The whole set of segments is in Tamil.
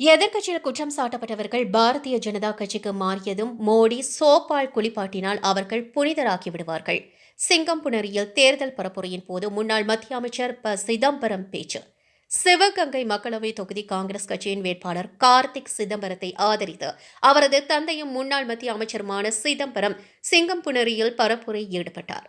எதிர்க்கட்சியில் குற்றம் சாட்டப்பட்டவர்கள் பாரதிய ஜனதா கட்சிக்கு மாறியதும் மோடி சோப்பால் குளிப்பாட்டினால் அவர்கள் புனிதராகி விடுவார்கள். சிங்கம்புணரியில் தேர்தல் பரப்புரையின் போது முன்னாள் மத்திய அமைச்சர் ப. சிதம்பரம் பேச்சு. சிவகங்கை மக்களவை தொகுதி காங்கிரஸ் கட்சியின் வேட்பாளர் கார்த்திக் சிதம்பரத்தை ஆதரித்து அவரது தந்தையும் முன்னாள் மத்திய அமைச்சருமான சிதம்பரம் சிங்கம்புணரியில் பரப்புரை ஈடுபட்டார்.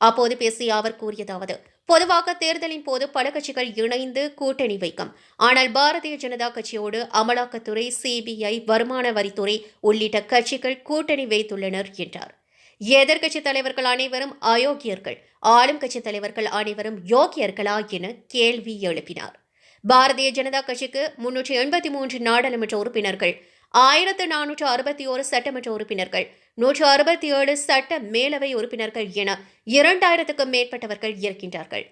அப்போது பேசிய அவர் கூறியதாவது பொதுவாக தேர்தலின் போது பல கட்சிகள் இணைந்து கூட்டணி வைக்கும். ஆனால் பாரதிய ஜனதா கட்சியோடு அமலாக்கத்துறை சிபிஐ வருமான வரித்துறை உள்ளிட்ட கட்சிகள் கூட்டணி வைத்துள்ளனர் என்றார். எதிர்க்கட்சித் தலைவர்கள் அனைவரும் அயோக்கியர்கள். ஆளும் கட்சித் தலைவர்கள் அனைவரும் யோக்கியர்களா என கேள்வி எழுப்பினார். பாரதிய ஜனதா கட்சிக்கு முன்னூற்றி எண்பத்தி மூன்று நாடாளுமன்ற உறுப்பினர்கள் ஆயிரத்து நானூற்று அறுபத்தி ஓரு சட்டமன்ற உறுப்பினர்கள் நூற்று அறுபத்தி ஏழு சட்ட மேலவை உறுப்பினர்கள் என இரண்டாயிரத்துக்கும் மேற்பட்டவர்கள் இருக்கின்றார்கள்.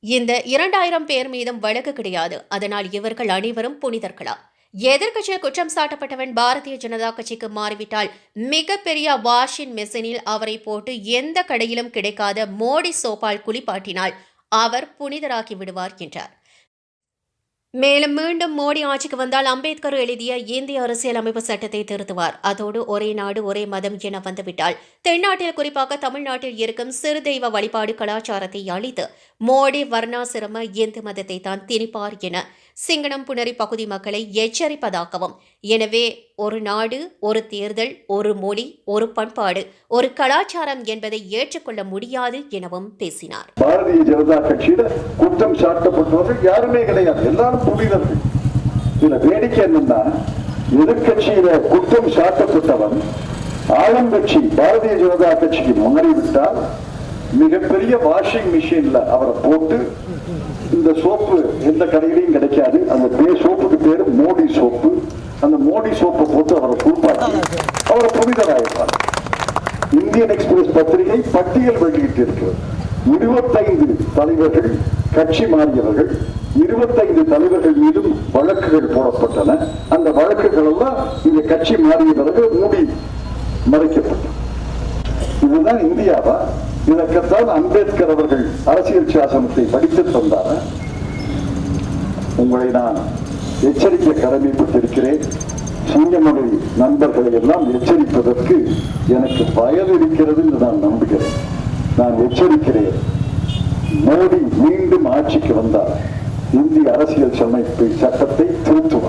இந்த இரண்டாயிரம் பேர் மீதும் வழக்கு கிடையாது. அதனால் இவர்கள் அனைவரும் புனிதர்களா? எதிர்கட்சியில் குற்றம் சாட்டப்பட்டவன் பாரதிய ஜனதா கட்சிக்கு மாறிவிட்டால் மிகப்பெரிய வாஷின் மெஷினில் அவரை போட்டு எந்த கடையிலும் கிடைக்காத மோடி சோப்பால் குளிப்பாட்டினால் அவர் புனிதராகி விடுவார் என்றார். மேலும் மீண்டும் மோடி ஆட்சிக்கு வந்தால் அம்பேத்கர் எழுதிய இந்திய அரசியலமைப்பு சட்டத்தை திருத்துவார். அதோடு ஒரே நாடு ஒரே மதம் என வந்துவிட்டால் தென்னாட்டில் குறிப்பாக தமிழ்நாட்டில் இருக்கும் சிறு தெய்வ வழிபாடு கலாச்சாரத்தை அழித்து மோடி வர்ணாசிரம இந்து மதத்தை தான் திணிப்பார் என சிங்கனம் புணரி பகுதி மக்களை எச்சரிப்பதாகவும் எனவே ஒரு நாடு ஒரு தேர்தல் ஒரு மொழி ஒரு பண்பாடு ஒரு கலாச்சாரம் என்பதை ஏற்றுக்கொள்ள முடியாது எனவும் பேசினார். பாரதிய ஜனதா கட்சியில குற்றம் சாட்டப்பட்டவர்கள் யாருமே கிடையாது. எல்லாரும் புரிதர்கள் இதுல வேடிக்கை என்னன்னா எதிர்கட்சியில குற்றம் சாட்டப்பட்டவன் ஆளுங்கட்சி பாரதிய ஜனதா கட்சிக்கு மாறிவிட்டால் மிகப்பெரிய வாஷிங் மிஷின்ல அவரை போட்டு இந்த சோப்பு எந்த கடையிலையும் கிடைக்காது. அந்த பேர் சோப்புக்கு பேரு மோடி சோப்பு. அந்த மோடி சோப்பை போட்டு அவரை குளிப்பாட்டி அவரை புனிதராயிருப்பார் இந்தியன் எக்ஸ்பிரஸ் பத்திரிகை பட்டியல் வெளியிட்டு இருக்கிறது இருபத்தைந்து தலைவர்கள் கட்சி மாறியவர்கள் இருபத்தைந்து தலைவர்கள் மீதும் வழக்குகள் போடப்பட்டன. அந்த வழக்குகள் எல்லாம் இந்த கட்சி மாறிய பிறகு மூடி மறைக்கப்பட்டது. இதுதான் இந்தியாவா? இதற்குத்தான் அம்பேத்கர் அவர்கள் அரசியல் சாசனத்தை படித்து தந்தார? உங்களை நான் எச்சரிக்கை கடமைப்பட்டிருக்கிறேன். சிங்கமொழி நண்பர்களை எல்லாம் எச்சரிப்பதற்கு எனக்கு பயன் இருக்கிறது என்று நான் நம்புகிறேன். நான் எச்சரிக்கிறேன். மோடி மீண்டும் ஆட்சிக்கு வந்தார். இந்திய அரசியல் சமைப்பு சட்டத்தை திருத்துவார்.